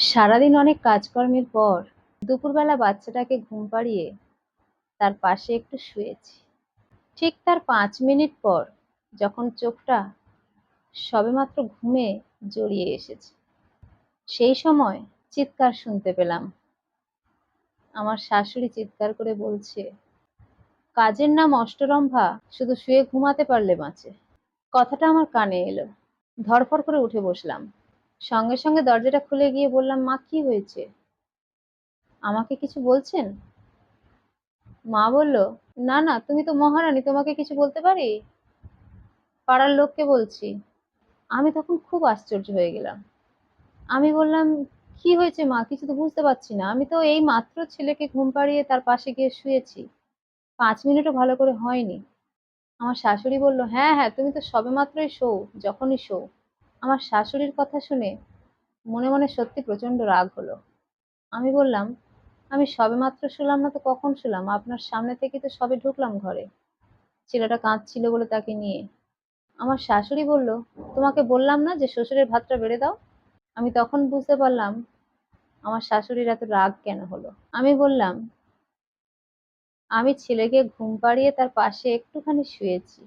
সারাদিন অনেক কাজকর্মের পর দুপুরবেলা বাচ্চাটাকে ঘুম পাড়িয়ে তার পাশে একটু শুয়েছি। ঠিক তার পাঁচ মিনিট পর যখন চোখটা সবেমাত্র ঘুমে জড়িয়ে এসেছে, সেই সময় চিৎকার শুনতে পেলাম। আমার শাশুড়ি চিৎকার করে বলছে, কাজের নাম অষ্টরম্ভা, শুধু শুয়ে ঘুমাতে পারলে বাঁচে। কথাটা আমার কানে এলো। ধরফর করে উঠে বসলাম। সঙ্গে সঙ্গে দরজাটা খুলে গিয়ে বললাম, মা, কি হয়েছে? আমাকে কিছু বলছেন? মা বলল, না না, তুমি তো মহারানী, তোমাকে কিছু বলতে পারি? পাড়ার লোককে বলছি। আমি তখন খুব আশ্চর্য হয়ে গেলাম। আমি বললাম, কি হয়েছে মা? কিছু তো বুঝতে পারছি না। আমি তো এই মাত্র ছেলেকে ঘুম পাড়িয়ে তার পাশে গিয়ে শুয়েছি। পাঁচ মিনিটও ভালো করে হয়নি। আমার শাশুড়ি বলল হ্যাঁ হ্যাঁ তুমি তো সবেমাত্রই শো, যখনই শো। আমার শাশুড়ির কথা শুনে মনে মনে সত্যি প্রচণ্ড রাগ হলো। আমি বললাম, আমি সবেমাত্র শুলাম না তো কখন শুলাম? আপনার সামনে থেকে তো সবে ঢুকলাম ঘরে। ছেলেটা কাঁদছিল বলে তাকে নিয়ে। আমার শাশুড়ি বলল, তোমাকে বললাম না যে শ্বশুরের ভাতটা বেড়ে দাও? আমি তখন বুঝতে পারলাম আমার শাশুড়ির এত রাগ কেন হলো। আমি বললাম, আমি ছেলেকে ঘুম পাড়িয়ে তার পাশে একটুখানি শুয়েছি।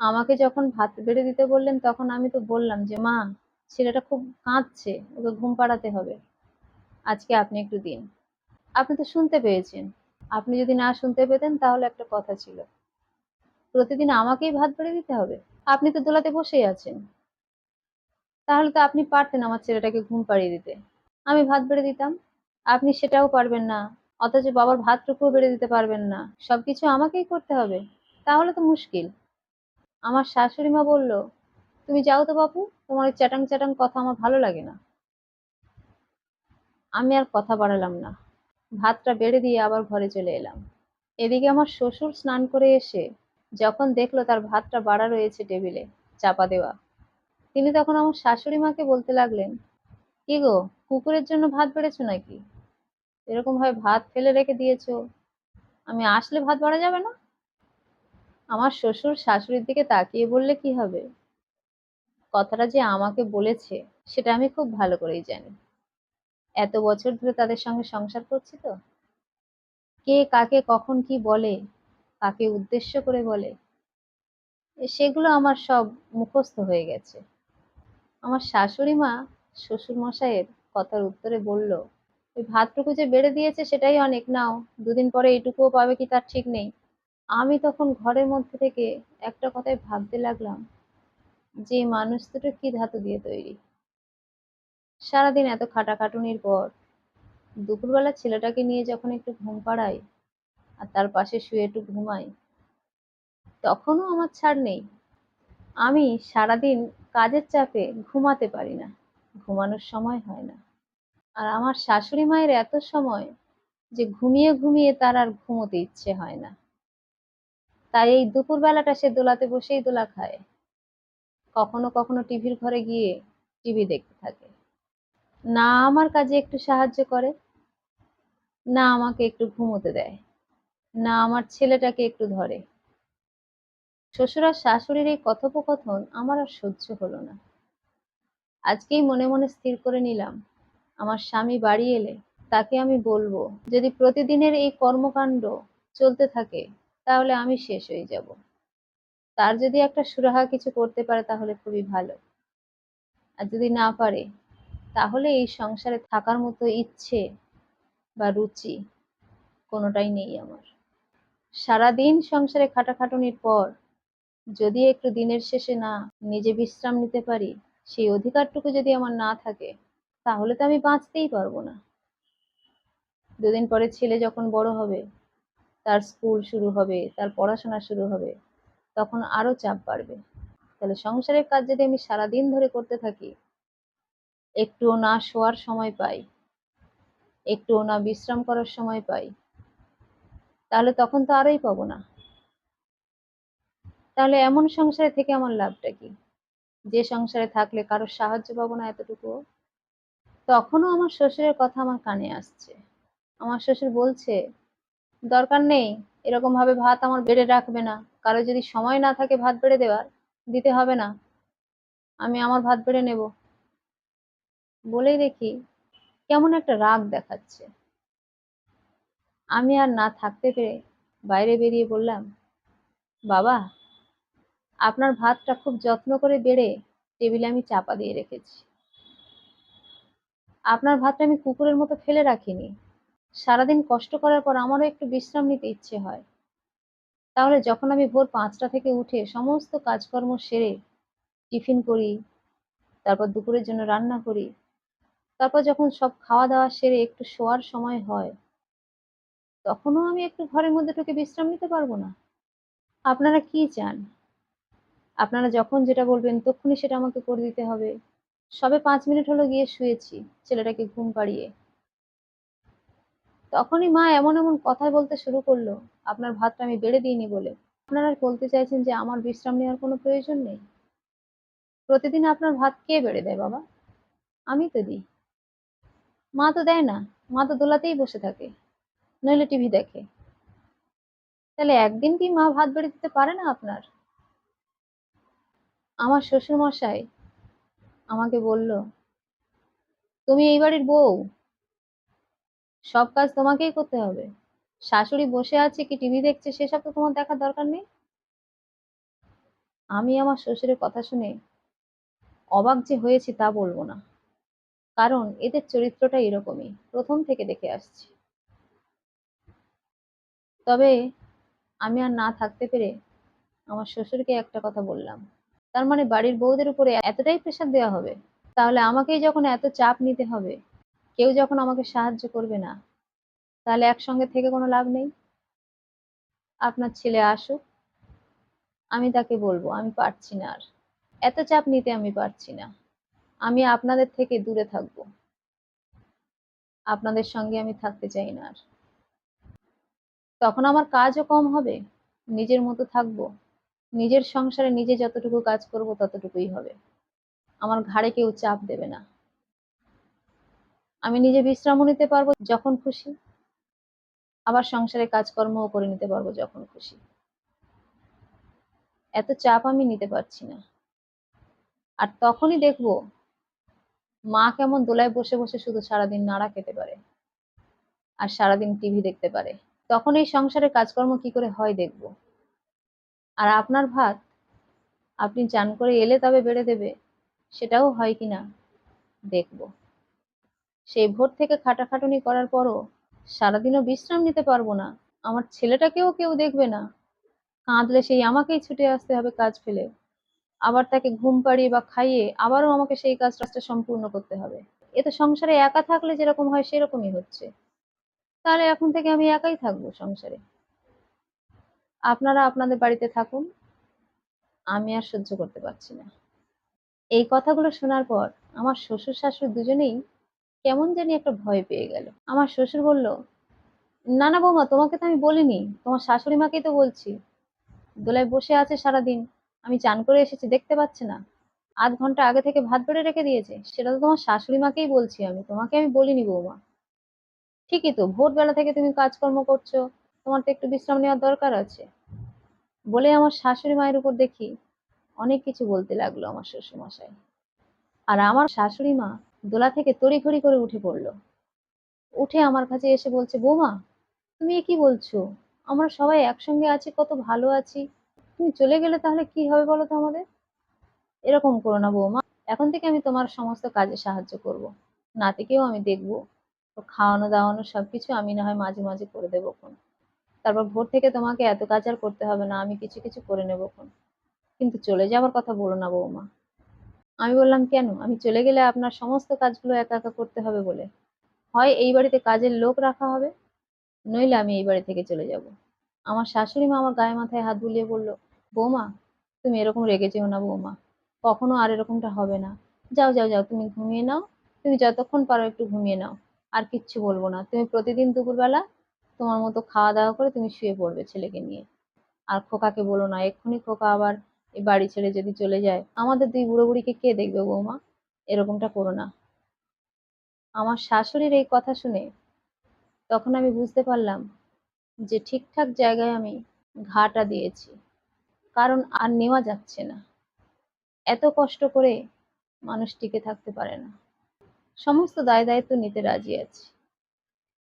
আমাকে যখন ভাত বেড়ে দিতে বললেন, তখন আমি তো বললাম যে, মা, ছেলেটা খুব কাঁদছে, ওকে ঘুম পাড়াতে হবে। আজকে আপনি একটু দিন। আপনি তো শুনতে পেয়েছেন। আপনি যদি না শুনতে পেতেন, তাহলে একটা কথা ছিল। প্রতিদিন আমাকেই ভাত বেড়ে দিতে হবে? আপনি তো দোলাতে বসেই আছেন। তাহলে তো আপনি পারতেন আমার ছেলেটাকে ঘুম পাড়িয়ে দিতে। আমি ভাত বেড়ে দিতাম। আপনি সেটাও পারবেন না। অথচ বাবার ভাতটুকুও বেড়ে দিতে পারবেন না। সবকিছু আমাকেই করতে হবে। তাহলে তো মুশকিল। আমার শাশুড়ি মা বলল, তুমি যাও তো বাপু, তোমার চ্যাটাং চ্যাটাং কথা আমার ভালো লাগে না। আমি আর কথা বাড়ালাম না। ভাতটা বেড়ে দিয়ে আবার ঘরে চলে এলাম। এদিকে আমার শ্বশুর স্নান করে এসে যখন দেখল তার ভাতটা বাড়া রয়েছে টেবিলে চাপা দেওয়া, তিনি তখন আমার শাশুড়ি মাকে বলতে লাগলেন, কি গো, কুকুরের জন্য ভাত বেড়েছো নাকি? এরকম ভাবে ভাত ফেলে রেখে দিয়েছ। আমি আসলে ভাত বাড়া যাবে না? আমার শ্বশুর শাশুড়ির দিকে তাকিয়ে বললে কি হবে? কথাটা যে আমাকে বলেছে, সেটা আমি খুব ভালো করেই জানি। এত বছর ধরে তাদের সঙ্গে সংসার করছি তো। কে কাকে কখন কি বলে, কাকে উদ্দেশ্য করে বলে, সেগুলো আমার সব মুখস্থ হয়ে গেছে। আমার শাশুড়ি মা শ্বশুর মশাইয়ের কথার উত্তরে বলল, ওই ভাতটুকু যে বেড়ে দিয়েছে সেটাই অনেক, নাও। দুদিন পরে এইটুকুও পাবে কি তার ঠিক নেই। আমি তখন ঘরের মধ্যে থেকে একটা কথাই ভাবতে লাগলাম, যে মানুষ দুটো কি ধাতু দিয়ে তৈরি? সারাদিন এত খাটাখাটুনির পর, দুপুরবেলা ছেলেটাকে নিয়ে যখন একটু ঘুম পাড়াই আর তার পাশে শুয়ে একটু ঘুমাই, তখনও আমার ছাড় নেই। আমি সারাদিন কাজের চাপে ঘুমাতে পারি না, ঘুমানোর সময় হয় না। আর আমার শাশুড়ি মায়ের এত সময় যে ঘুমিয়ে ঘুমিয়ে তার আর ঘুমোতে ইচ্ছে হয় না। তাই এই দুপুরবেলাটা সে দোলাতে বসেই দোলা খায়। কখনো কখনো টিভির ঘরে গিয়ে টিভি দেখতে থাকে। না আমার কাজে একটু সাহায্য করে, না আমাকে একটু ঘুমোতে দেয়, না আমার ছেলেটাকে একটু ধরে। শ্বশুর আর শাশুড়ির এই কথোপকথন আমার আর সহ্য হলো না। আজকেই মনে মনে স্থির করে নিলাম, আমার স্বামী বাড়ি এলে তাকে আমি বলব, যদি প্রতিদিনের এই কর্মকাণ্ড চলতে থাকে তাহলে আমি শেষ হয়ে যাব। তার যদি একটা সুরাহা কিছু করতে পারে তাহলে খুবই ভালো। আর যদি না পারে, তাহলে এই সংসারে থাকার মতো ইচ্ছে বা রুচি কোনোটাই নেই আমার। সারাদিন সংসারে খাটাখাটুনির পর যদি একটু দিনের শেষে না নিজে বিশ্রাম নিতে পারি, সেই অধিকারটুকু যদি আমার না থাকে, তাহলে তো আমি বাঁচতেই পারব না। দুদিন পরে ছেলে যখন বড় হবে তার স্কুল শুরু হবে, তার পড়াশোনা শুরু হবে, তখন আরও চাপ বাড়বে। তাহলে সংসারের কাজ যদি আমি সারাদিন ধরে করতে থাকি, একটুও না শোয়ার সময় পাই, একটুও না বিশ্রাম করার সময় পাই, তাহলে তখন তো আরই পাবো না। তাহলে এমন সংসারে থেকে আমার লাভটা কি? যে সংসারে থাকলে কারোর সাহায্য পাবো না এতটুকু তখনও আমার শ্বশুরের কথা আমার কানে আসছে। আমার শ্বশুর বলছে দরকার নেই, এরকম ভাবে ভাত আমার বেড়ে রাখবে না। কারও যদি সময় না থাকে ভাত বেড়ে দেওয়ার দিতে হবে না। আমি আমার ভাত বেড়ে নেব। বলেই দেখি কেমন একটা রাগ দেখাচ্ছে। আমি আর না থাকতে পেরে বাইরে বেরিয়ে বললাম, বাবা, আপনার ভাতটা খুব যত্ন করে বেড়ে টেবিলে আমি চাপা দিয়ে রেখেছি। আপনার ভাতটা আমি কুকুরের মতো ফেলে রাখিনি। সারাদিন কষ্ট করার পর আমারও একটু বিশ্রাম নিতে ইচ্ছে হয়। তাহলে যখন আমি ভোর পাঁচটা থেকে উঠে সমস্ত কাজকর্ম সেরে টিফিন করি, তারপর দুপুরের জন্য রান্না করি, তারপর যখন সব খাওয়া দাওয়া সেরে একটু শোয়ার সময় হয়, তখনও আমি একটু ঘরের মধ্যে ঢুকে বিশ্রাম নিতে পারব না। আপনারা কি চান? আপনারা যখন যেটা বলবেন তখনই সেটা আমাকে করে দিতে হবে। সবে পাঁচ মিনিট হলো গিয়ে শুয়েছি, ছেলেটাকে ঘুম পাড়িয়ে। তখনই মা এমন এমন কথা বলতে শুরু করল, আপনার ভাতটা আমি বেড়ে দিইনি বলে। আপনারা বলতে চাইছেন যে আমার বিশ্রাম নেওয়ার কোনো প্রয়োজন নেই? প্রতিদিন আপনার ভাত কে বেড়ে দেয় বাবা? আমি তো দিই। মা তো দেয় না, মা তো দোলাতেই বসে থাকে, নইলে টিভি দেখে। তাহলে একদিন কি মা ভাত বেড়ে দিতে পারে না আপনার? আমার শ্বশুর মশাই আমাকে বলল, তুমি এই বাড়ির বউ সব কাজ তোমাকেই করতে হবে। শাশুড়ি বসে আছে কি টিভি দেখছে সেসব তো তোমার দেখার দরকার নেই। আমি আমার শ্বশুরের কথা শুনে অবাক যে হয়েছি তা বলব না। কারণ এদের চরিত্রটা এরকমই, প্রথম থেকে দেখে আসছি। তবে আমি আর না থাকতে পেরে আমার শ্বশুরকে একটা কথা বললাম। তার মানে বাড়ির বউদের উপরে এতটাই প্রেশার দেওয়া হবে, তাহলে আমাকেই যখন এত চাপ নিতে হবে কেউ যখন আমাকে সাহায্য করবে না, তাহলে একসঙ্গে থেকে কোনো লাভ নেই? আপনার ছেলে আসুক, আমি তাকে বলব, আমি পারছি না আর। এত চাপ নিতে আমি পারছি না। আমি আপনাদের থেকে দূরে থাকব। আপনাদের সঙ্গে আমি থাকতে চাই না আর। তখন আমার কাজও কম হবে। নিজের মতো থাকব। নিজের সংসারে নিজে যতটুকু কাজ করব, ততটুকুই হবে। আমার ঘাড়ে কেউ চাপ দেবে না। আমি নিজে বিশ্রামও নিতে পারব যখন খুশি। আবার সংসারে কাজকর্মও করে নিতে পারব যখন খুশি। এত চাপ আমি নিতে পারছি না। আর তখনই দেখব মা কেমন দোলায় বসে বসে শুধু সারাদিন নাড়া খেতে পারে আর সারাদিন টিভি দেখতে পারে। তখন এই সংসারের কাজকর্ম কি করে হয় দেখব। আর আপনার ভাত আপনি চান করে এলে তবে বেড়ে দেবে, সেটাও হয় কিনা দেখব। সেই ভোর থেকে খাটাখাটুনি করার পরও সারাদিনও বিশ্রাম নিতে পারব না। আমার ছেলেটাকেও কেউ দেখবে না। কাঁদলে সেই আমাকেই ছুটে আসতে হবে কাজ ফেলে। আবার তাকে ঘুম পাড়িয়ে বা খাইয়ে আবারও আমাকে সেই কাজ কাজটা সম্পূর্ণ করতে হবে। এ তো সংসারে একা থাকলে যেরকম হয় সেরকমই হচ্ছে। তাহলে এখন থেকে আমি একাই থাকব সংসারে। আপনারা আপনাদের বাড়িতে থাকুন। আমি আর সহ্য করতে পারছি না। এই কথাগুলো শোনার পর আমার শ্বশুর শাশুড়ি দুজনেই কেমন জানি একটা ভয় পেয়ে গেল। আমার শ্বশুর বলল, না না বৌমা, তোমাকে তো আমি বলিনি, তোমার শাশুড়ি মাকেই তো বলছি। দোলায় বসে আছে সারাদিন, আমি চান করে এসেছি, দেখতে পাচ্ছে না। আধ ঘণ্টা আগে থেকে ভাত বেড়ে রেখে দিয়েছে, সেটা তো তোমার শাশুড়ি মাকেই বলছি আমি, তোমাকে আমি বলিনি বৌমা। ঠিকই তো, ভোরবেলা থেকে তুমি কাজকর্ম করছ, তোমার তো একটু বিশ্রাম নেওয়ার দরকার আছে। বলে আমার শাশুড়ি মায়ের উপর দেখি, অনেক কিছু বলতে লাগল আমার শ্বশুরমশাই। আর আমার শাশুড়ি মা দোলা থেকে তড়িঘড়ি করে উঠে পড়ল। উঠে আমার কাছে এসে বলছে, বৌমা, তুমি কি বলছো? আমরা সবাই একসঙ্গে আছি, কত ভালো আছি। তুমি চলে গেলে তাহলে কি হবে বলো তো আমাদের? এরকম করো না বৌমা, এখন থেকে আমি তোমার সমস্ত কাজে সাহায্য করব। নাতিকেও আমি দেখব। খাওয়ানো, দাওয়ানো সবকিছু আমি না হয় মাঝে মাঝে করে দেবো খন। তারপর ভোর থেকে তোমাকে এত কাজ আর করতে হবে না, আমি কিছু কিছু করে নেব খন। কিন্তু চলে যাওয়ার কথা বলো না বৌমা। আমি বললাম, কেন? আমি চলে গেলে আপনার সমস্ত কাজগুলো একা একা করতে হবে বলে। হয় এই বাড়িতে কাজের লোক রাখা হবে, নইলে আমি এই বাড়ি থেকে চলে যাব। আমার শাশুড়ি মা আমার গায়ে মাথায় হাত বুলিয়ে বলল, বৌমা, তুমি এরকম রেগে যেও না বৌমা, কখনো আর এরকমটা হবে না। যাও যাও যাও, তুমি ঘুমিয়ে নাও, তুমি যতক্ষণ পারো একটু ঘুমিয়ে নাও। আর কিচ্ছু বলব না। তুমি প্রতিদিন দুপুরবেলা তোমার মতো খাওয়া দাওয়া করে তুমি শুয়ে পড়বে ছেলেকে নিয়ে। আর খোকাকে বলো না, এক্ষুনি খোকা আবার এই বাড়ি ছেড়ে যদি চলে যায়, আমাদের দুই বুড়ো বুড়িকে কে দেখবে বৌমা? এরকমটা করো না। আমার শাশুড়ির এই কথা শুনে তখন আমি বুঝতে পারলাম যে ঠিকঠাক জায়গায় আমি ঘাটা দিয়েছি, কারণ আর নেওয়া যাচ্ছে না। এত কষ্ট করে মানুষ টিকে থাকতে পারে না। সমস্ত দায় দায়িত্ব নিতে রাজি আছি।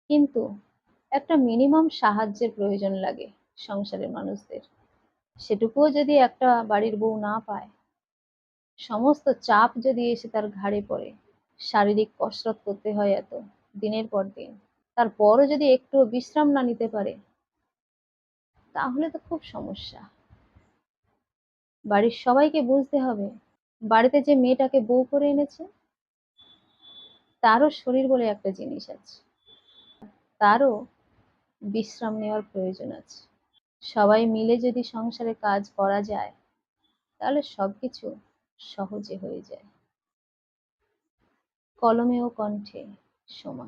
কিন্তু একটা মিনিমাম সাহায্যের প্রয়োজন লাগে সংসারের মানুষদের। সেটুকুও যদি একটা বাড়ির বউ না পায়, সমস্ত চাপ যদি এসে তার ঘাড়ে পড়ে, শারীরিক কসরত করতে হয় এত দিনের পর দিন, তারপরও যদি একটু বিশ্রাম না নিতে পারে, তাহলে তো খুব সমস্যা। বাড়ির সবাইকে বুঝতে হবে, বাড়িতে যে মেয়েটাকে বউ করে এনেছে, তারও শরীর বলে একটা জিনিস আছে, তারও বিশ্রাম নেওয়ার প্রয়োজন আছে। সবাই মিলে যদি সংসারে কাজ করা যায়, তাহলে সবকিছু সহজে হয়ে যায়। কলমে ও কণ্ঠে, সোমা।